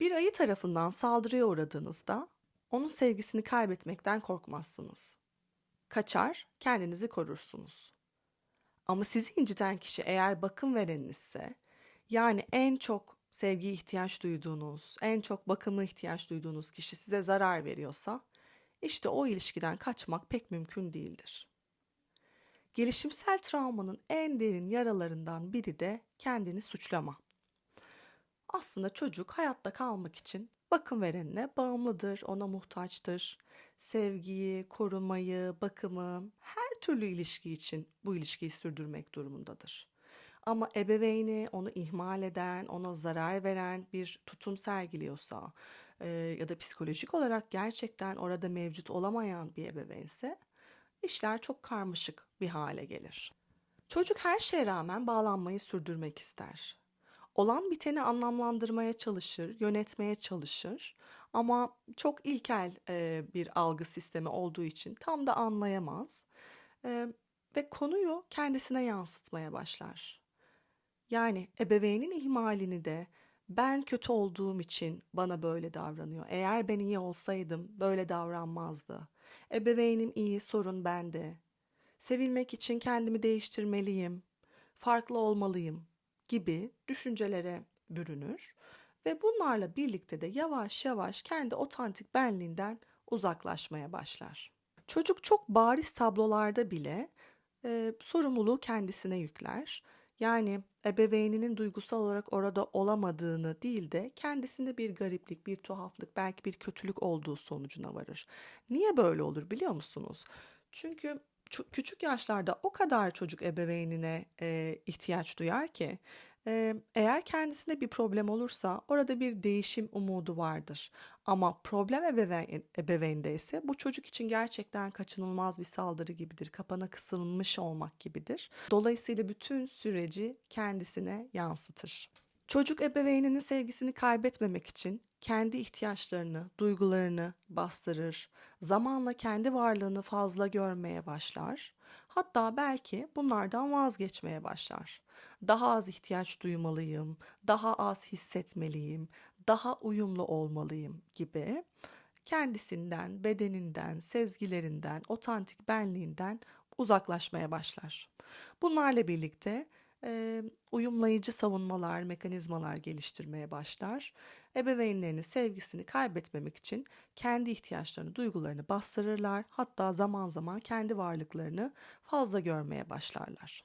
Bir ayı tarafından saldırıya uğradığınızda onun sevgisini kaybetmekten korkmazsınız. Kaçar, kendinizi korursunuz. Ama sizi inciten kişi eğer bakım vereninizse, yani en çok sevgiye ihtiyaç duyduğunuz, en çok bakıma ihtiyaç duyduğunuz kişi size zarar veriyorsa, işte o ilişkiden kaçmak pek mümkün değildir. Gelişimsel travmanın en derin yaralarından biri de kendini suçlama. Aslında çocuk hayatta kalmak için bakım verenine bağımlıdır, ona muhtaçtır. Sevgiyi, korumayı, bakımı, her türlü ilişki için bu ilişkiyi sürdürmek durumundadır. Ama ebeveyni onu ihmal eden, ona zarar veren bir tutum sergiliyorsa e, ya da psikolojik olarak gerçekten orada mevcut olamayan bir ebeveynse işler çok karmaşık bir hale gelir. Çocuk her şeye rağmen bağlanmayı sürdürmek ister. Olan biteni anlamlandırmaya çalışır, yönetmeye çalışır ama çok ilkel e, bir algı sistemi olduğu için tam da anlayamaz E, ve konuyu kendisine yansıtmaya başlar. Yani ebeveynin ihmalini de ben kötü olduğum için bana böyle davranıyor. Eğer ben iyi olsaydım böyle davranmazdı. Ebeveynim iyi, sorun bende. Sevilmek için kendimi değiştirmeliyim, farklı olmalıyım gibi düşüncelere bürünür ve bunlarla birlikte de yavaş yavaş kendi otantik benliğinden uzaklaşmaya başlar. Çocuk çok bariz tablolarda bile e, sorumluluğu kendisine yükler. Yani ebeveyninin duygusal olarak orada olamadığını değil de kendisinde bir gariplik, bir tuhaflık, belki bir kötülük olduğu sonucuna varır. Niye böyle olur biliyor musunuz? Çünkü küçük yaşlarda o kadar çocuk ebeveynine e, ihtiyaç duyar ki e, eğer kendisinde bir problem olursa orada bir değişim umudu vardır. Ama problem ebeveyn, ebeveynde ise bu çocuk için gerçekten kaçınılmaz bir saldırı gibidir. Kapana kısılmış olmak gibidir. Dolayısıyla bütün süreci kendisine yansıtır. Çocuk ebeveyninin sevgisini kaybetmemek için kendi ihtiyaçlarını, duygularını bastırır. Zamanla kendi varlığını fazla görmeye başlar. Hatta belki bunlardan vazgeçmeye başlar. Daha az ihtiyaç duymalıyım, daha az hissetmeliyim, daha uyumlu olmalıyım gibi kendisinden, bedeninden, sezgilerinden, otantik benliğinden uzaklaşmaya başlar. Bunlarla birlikte e, uyumlayıcı savunmalar, mekanizmalar geliştirmeye başlar. Ebeveynlerinin sevgisini kaybetmemek için kendi ihtiyaçlarını, duygularını bastırırlar. Hatta zaman zaman kendi varlıklarını fazla görmeye başlarlar.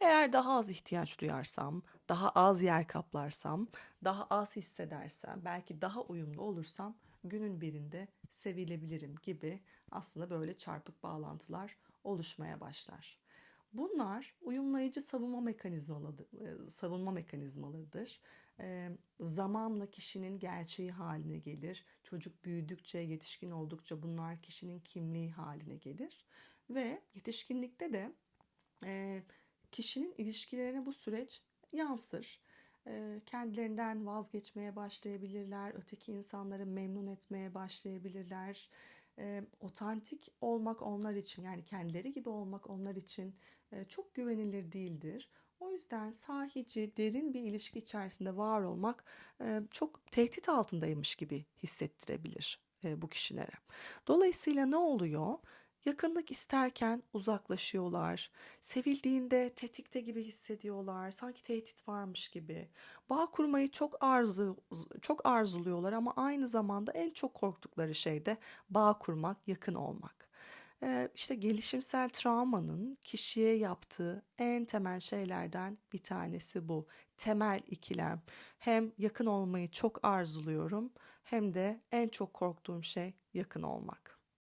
Eğer daha az ihtiyaç duyarsam, daha az yer kaplarsam, daha az hissedersem, belki daha uyumlu olursam günün birinde sevilebilirim gibi aslında böyle çarpık bağlantılar oluşmaya başlar. Bunlar uyumlayıcı savunma mekanizmaları, savunma mekanizmalarıdır. E, zamanla kişinin gerçeği haline gelir. Çocuk büyüdükçe, yetişkin oldukça bunlar kişinin kimliği haline gelir. Ve yetişkinlikte de e, kişinin ilişkilerine bu süreç yansır. E, kendilerinden vazgeçmeye başlayabilirler, öteki insanları memnun etmeye başlayabilirler. E, otantik olmak onlar için yani kendileri gibi olmak onlar için e, çok güvenilir değildir. O yüzden sahici, derin bir ilişki içerisinde var olmak e, çok tehdit altındaymış gibi hissettirebilir e, bu kişilere. Dolayısıyla ne oluyor? Yakınlık isterken uzaklaşıyorlar. Sevildiğinde tetikte gibi hissediyorlar. Sanki tehdit varmış gibi. Bağ kurmayı çok arzu çok arzuluyorlar ama aynı zamanda en çok korktukları şey de bağ kurmak, yakın olmak. İşte gelişimsel travmanın kişiye yaptığı en temel şeylerden bir tanesi bu. Temel ikilem. Hem yakın olmayı çok arzuluyorum hem de en çok korktuğum şey yakın olmak.